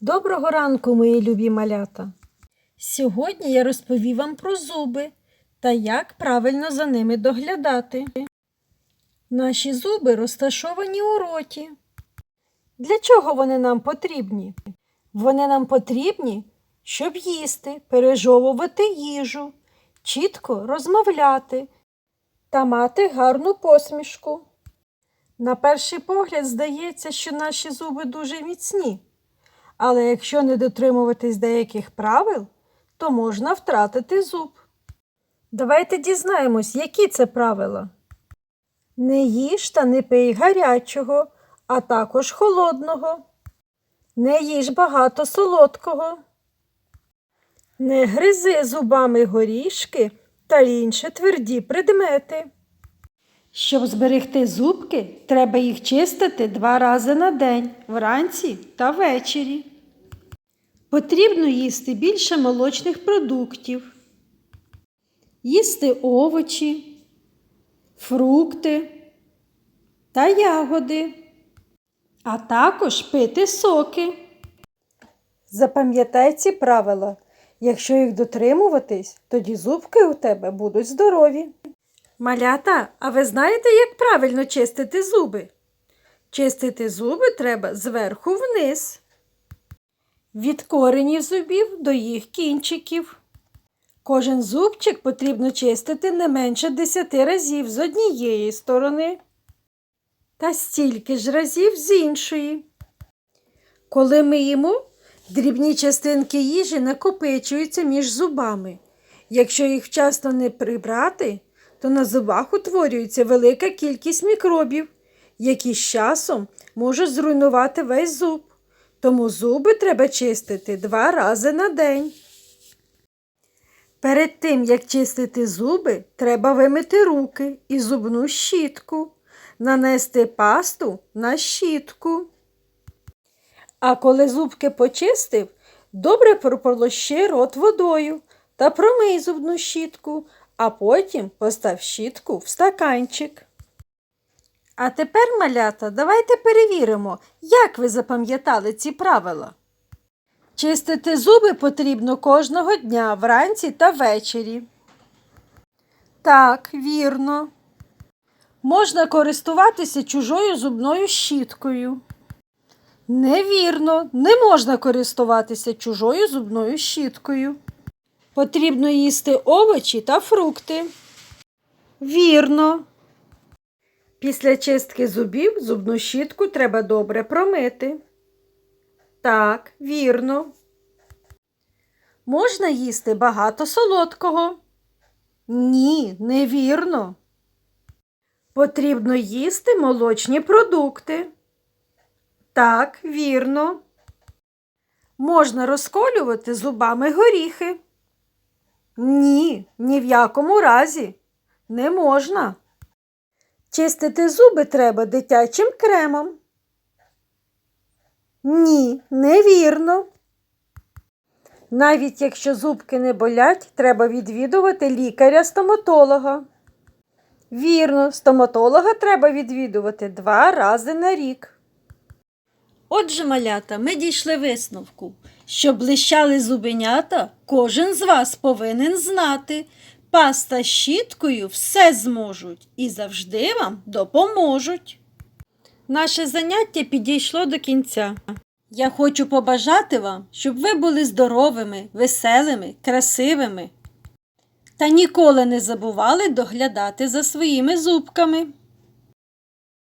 Доброго ранку, мої любі малята! Сьогодні я розповім вам про зуби та як правильно за ними доглядати. Наші зуби розташовані у роті. Для чого вони нам потрібні? Вони нам потрібні, щоб їсти, пережовувати їжу, чітко розмовляти та мати гарну посмішку. На перший погляд здається, що наші зуби дуже міцні. Але якщо не дотримуватись деяких правил, то можна втратити зуб. Давайте дізнаємось, які це правила. Не їж та не пий гарячого, а також холодного. Не їж багато солодкого. Не гризи зубами горішки та інші тверді предмети. Щоб зберегти зубки, треба їх чистити два рази на день, вранці та ввечері. Потрібно їсти більше молочних продуктів, їсти овочі, фрукти та ягоди, а також пити соки. Запам'ятай ці правила. Якщо їх дотримуватись, тоді зубки у тебе будуть здорові. Малята, а ви знаєте, як правильно чистити зуби? Чистити зуби треба зверху вниз. Від коренів зубів до їх кінчиків. Кожен зубчик потрібно чистити не менше 10 разів з однієї сторони та стільки ж разів з іншої. Коли ми їмо, дрібні частинки їжі накопичуються між зубами. Якщо їх вчасно не прибрати, то на зубах утворюється велика кількість мікробів, які з часом можуть зруйнувати весь зуб. Тому зуби треба чистити два рази на день. Перед тим, як чистити зуби, треба вимити руки і зубну щітку, нанести пасту на щітку. А коли зубки почистив, добре прополощи рот водою та промий зубну щітку, а потім постав щітку в стаканчик. А тепер, малята, давайте перевіримо, як ви запам'ятали ці правила. Чистити зуби потрібно кожного дня вранці та ввечері. Так, вірно. Можна користуватися чужою зубною щіткою. Невірно, не можна користуватися чужою зубною щіткою. Потрібно їсти овочі та фрукти. Вірно. Після чистки зубів зубну щітку треба добре промити. Так, вірно. Можна їсти багато солодкого? Ні, невірно. Потрібно їсти молочні продукти. Так, вірно. Можна розколювати зубами горіхи. Ні, ні в якому разі. Не можна. Чистити зуби треба дитячим кремом. Ні, невірно. Навіть якщо зубки не болять, треба відвідувати лікаря-стоматолога. Вірно, стоматолога треба відвідувати два рази на рік. Отже, малята, ми дійшли висновку. Щоб блищали зубенята, кожен з вас повинен знати. Паста та щіткою все зможуть і завжди вам допоможуть. Наше заняття підійшло до кінця. Я хочу побажати вам, щоб ви були здоровими, веселими, красивими та ніколи не забували доглядати за своїми зубками.